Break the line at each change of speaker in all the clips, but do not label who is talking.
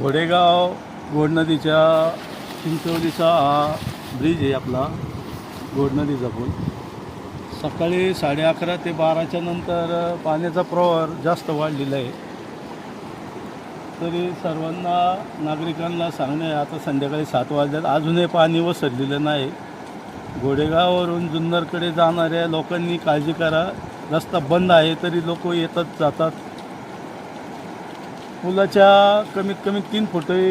घोडेगाव गोड नदीच्या चिंचवलीचा हा ब्रिज आहे आपला गोड नदीचा पूल. सकाळी साडे अकरा ते बाराच्या नंतर पाण्याचा प्रवाह जास्त वाढलेला आहे. तरी सर्वांना नागरिकांना सांगणे आता संध्याकाळी सात वाजल्यात अजूनही पाणी वसरलेलं नाही. घोडेगाववरून जुन्नरकडे जाणाऱ्या लोकांनी काळजी करा. रस्ता बंद आहे तरी लोक येतात जातात. पुलाच्या कमीत कमी तीन फुटे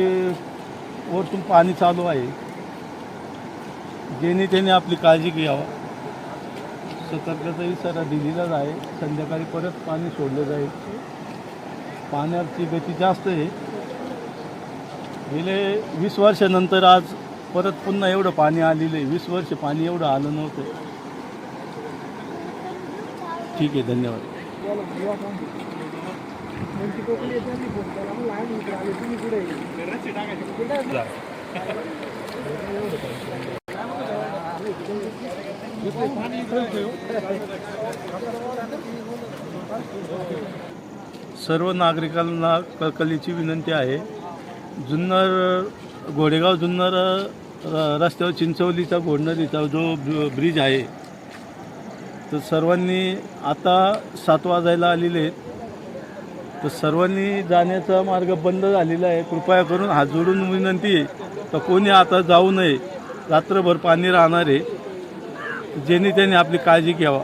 वरतून पाणी चालू आहे. ज्याने त्याने आपली काळजी घ्यावं. सतर्कता इशारा दिलेलाच आहे. संध्याकाळी परत पाणी सोडलं जाईल. पाण्याची गती जास्त आहे. गेले वीस वर्षानंतर आज परत पुन्हा एवढं पाणी आलेलं आहे. वीस वर्ष पाणी एवढं आलं नव्हतं. ठीक आहे धन्यवाद. सर्व नागरिकांना कळकलीची विनंती आहे. जुन्नर घोडेगाव जुन्नर रस्त्यावर चिंचवलीचा घोडनदीचा जो ब्र- ब्रिज आहे तर सर्वांनी आता सात वाजायला आलेले आहेत. तर सर्वांनी जाण्याचा मार्ग बंद झालेला आहे. कृपया करून हात जोडून विनंती आहे तर कोणी आता जाऊ नये. रात्रभर पाणी राहणार आहे. ज्यांनी त्यांनी आपली काळजी घ्यावा.